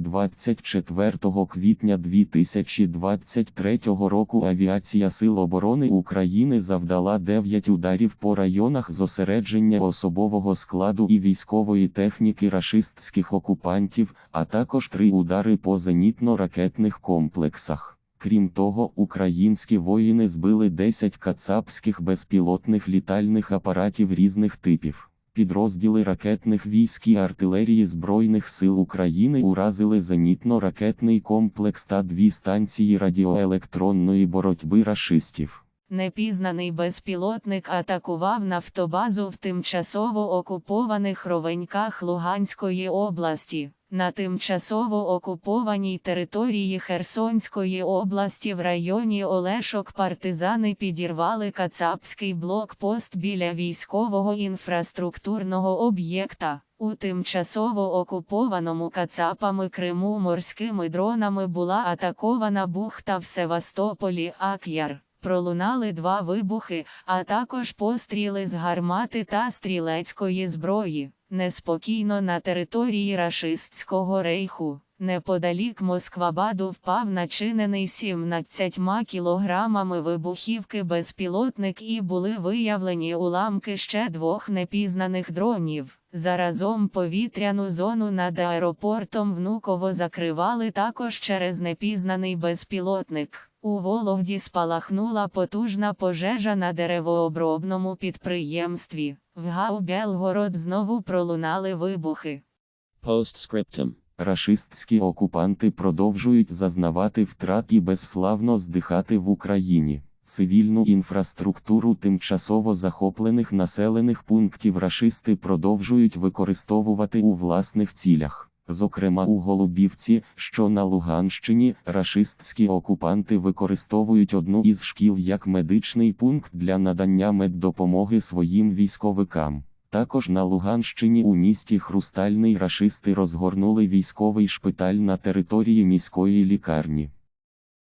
24 квітня 2023 року Авіація Сил оборони України завдала 9 ударів по районах зосередження особового складу і військової техніки рашистських окупантів, а також 3 удари по зенітно-ракетних комплексах. Крім того, українські воїни збили 10 кацапських безпілотних літальних апаратів різних типів. Підрозділи ракетних військ і артилерії Збройних сил України уразили зенітно-ракетний комплекс та дві станції радіоелектронної боротьби рашистів. Непізнаний безпілотник атакував нафтобазу в тимчасово окупованих ровеньках Луганської області. На тимчасово окупованій території Херсонської області в районі Олешок партизани підірвали кацапський блокпост біля військового інфраструктурного об'єкта. У тимчасово окупованому кацапами Криму морськими дронами була атакована бухта в Севастополі Ак'яр. Пролунали два вибухи, а також постріли з гармати та стрілецької зброї. Неспокійно на території рашистського рейху. Неподалік Москвабаду впав начинений 17 кілограмами вибухівки безпілотник і були виявлені уламки ще двох непізнаних дронів. Заразом повітряну зону над аеропортом Внуково закривали також через непізнаний безпілотник. У Вологді спалахнула потужна пожежа на деревообробному підприємстві. В ГАУ Белгород знову пролунали вибухи. Постскриптум. Рашистські окупанти продовжують зазнавати втрат і безславно здихати в Україні. Цивільну інфраструктуру тимчасово захоплених населених пунктів рашисти продовжують використовувати у власних цілях. Зокрема, у Голубівці, що на Луганщині, рашистські окупанти використовують одну із шкіл як медичний пункт для надання меддопомоги своїм військовикам. Також на Луганщині у місті Хрустальний рашисти розгорнули військовий шпиталь на території міської лікарні.